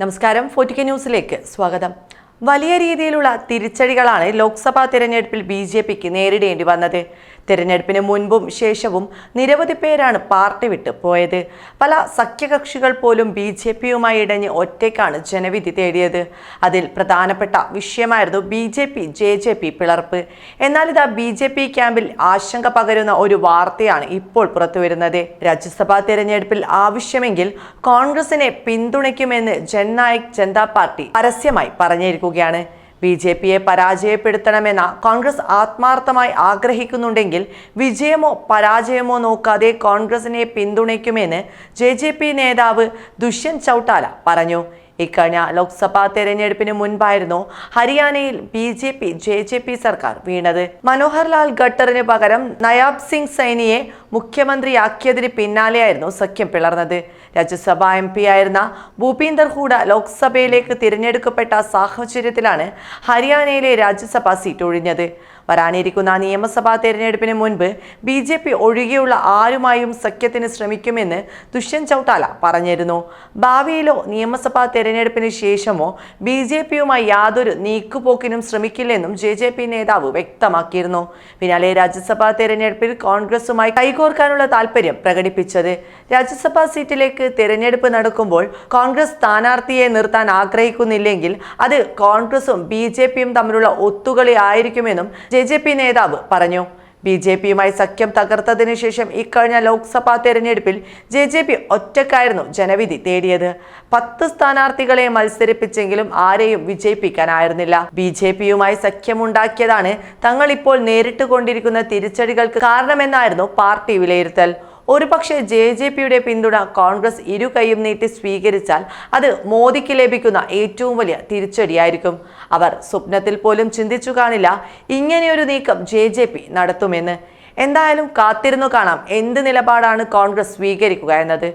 നമസ്കാരം ഫോർട്ടിക്ക ന്യൂസിലേക്ക് സ്വാഗതം. വലിയ രീതിയിലുള്ള തിരിച്ചടികളാണ് ലോക്സഭാ തിരഞ്ഞെടുപ്പിൽ ബി ജെ പിക്ക് നേരിടേണ്ടി വന്നത്. തിരഞ്ഞെടുപ്പിന് മുൻപും ശേഷവും നിരവധി പേരാണ് പാർട്ടി വിട്ട് പോയത്. പല സഖ്യകക്ഷികൾ പോലും ബി ജെ പിയുമായി ഇടഞ്ഞ് ഒറ്റയ്ക്കാണ് ജനവിധി തേടിയത്. അതിൽ പ്രധാനപ്പെട്ട വിഷയമായിരുന്നു B J P J J P പിളർപ്പ്. എന്നാൽ ഇതാ ബി ജെ പി ക്യാമ്പിൽ ആശങ്ക പകരുന്ന ഒരു വാർത്തയാണ് ഇപ്പോൾ പുറത്തുവരുന്നത്. രാജ്യസഭാ തിരഞ്ഞെടുപ്പിൽ ആവശ്യമെങ്കിൽ കോൺഗ്രസിനെ പിന്തുണയ്ക്കുമെന്ന് ജൻനായക് ജനതാ പാർട്ടി പരസ്യമായി പറഞ്ഞിരിക്കുകയാണ്. ബി ജെ പിയെ പരാജയപ്പെടുത്തണമെന്ന കോൺഗ്രസ് ആത്മാർത്ഥമായി ആഗ്രഹിക്കുന്നുണ്ടെങ്കിൽ വിജയമോ പരാജയമോ നോക്കാതെ കോൺഗ്രസിനെ പിന്തുണയ്ക്കുമെന്ന് ജെ നേതാവ് ദുഷ്യന്ത് ചൗട്ടാല പറഞ്ഞു. ഇക്കഴിഞ്ഞ ലോക്സഭാ തെരഞ്ഞെടുപ്പിന് മുൻപായിരുന്നു ഹരിയാനയിൽ B J P J J P സർക്കാർ വീണത്. മനോഹർലാൽ ഖട്ടറിന് പകരം നയാബ് സിംഗ് സൈനിയെ മുഖ്യമന്ത്രിയാക്കിയതിന് പിന്നാലെയായിരുന്നു സഖ്യം പിളർന്നത്. രാജ്യസഭാ എം പി ആയിരുന്ന ഭൂപീന്ദർ ഹൂഡ ലോക്സഭയിലേക്ക് തിരഞ്ഞെടുക്കപ്പെട്ട സാഹചര്യത്തിലാണ് ഹരിയാനയിലെ രാജ്യസഭാ സീറ്റ് ഒഴിഞ്ഞത്. വരാനിരിക്കുന്ന നിയമസഭാ തെരഞ്ഞെടുപ്പിന് മുൻപ് ബി ജെ പി ഒഴികെയുള്ള ആരുമായും സഖ്യത്തിന് ശ്രമിക്കുമെന്ന് ദുഷ്യന്ത് ചൗട്ടാല പറഞ്ഞിരുന്നു. ഭാവിയിലോ നിയമസഭാ തെരഞ്ഞെടുപ്പിന് ശേഷമോ ബി ജെ പിയുമായി യാതൊരു നീക്കുപോക്കിനും ശ്രമിക്കില്ലെന്നും ജെ ജെ പി നേതാവ് വ്യക്തമാക്കിയിരുന്നു. പിന്നാലെ രാജ്യസഭാ തെരഞ്ഞെടുപ്പിൽ കോൺഗ്രസുമായി കൈകോർക്കാനുള്ള താല്പര്യം പ്രകടിപ്പിച്ചത്. രാജ്യസഭാ സീറ്റിലേക്ക് തെരഞ്ഞെടുപ്പ് നടക്കുമ്പോൾ കോൺഗ്രസ് സ്ഥാനാർത്ഥിയെ നിർത്താൻ ആഗ്രഹിക്കുന്നില്ലെങ്കിൽ അത് കോൺഗ്രസും ബി ജെ പിയും തമ്മിലുള്ള ഒത്തുകളി ആയിരിക്കുമെന്നും ജെ ജെ പി നേതാവ് പറഞ്ഞു. ബി ജെ പിയുമായി സഖ്യം തകർത്തതിനു ശേഷം ഇക്കഴിഞ്ഞ ലോക്സഭാ തെരഞ്ഞെടുപ്പിൽ ജെ ജെ പി ഒറ്റക്കായിരുന്നു ജനവിധി തേടിയത്. പത്ത് സ്ഥാനാർത്ഥികളെ മത്സരിപ്പിച്ചെങ്കിലും ആരെയും വിജയിപ്പിക്കാനായിരുന്നില്ല. ബി ജെ പിയുമായി സഖ്യമുണ്ടാക്കിയതാണ് തങ്ങൾ ഇപ്പോൾ നേരിട്ടുകൊണ്ടിരിക്കുന്ന തിരിച്ചടികൾക്ക് കാരണമെന്നായിരുന്നു പാർട്ടി വിലയിരുത്തൽ. ഒരുപക്ഷെ ജെ ജെ പിയുടെ പിന്തുണ കോൺഗ്രസ് ഇരു കൈയും നീട്ടി സ്വീകരിച്ചാൽ അത് മോദിക്ക് ലഭിക്കുന്ന ഏറ്റവും വലിയ തിരിച്ചടിയായിരിക്കും. അവർ സ്വപ്നത്തിൽ പോലും ചിന്തിച്ചു കാണില്ല ഇങ്ങനെയൊരു നീക്കം ജെ ജെ പി നടത്തുമെന്ന്. എന്തായാലും കാത്തിരുന്നു കാണാം എന്ത് നിലപാടാണ് കോൺഗ്രസ് സ്വീകരിക്കുക എന്നത്.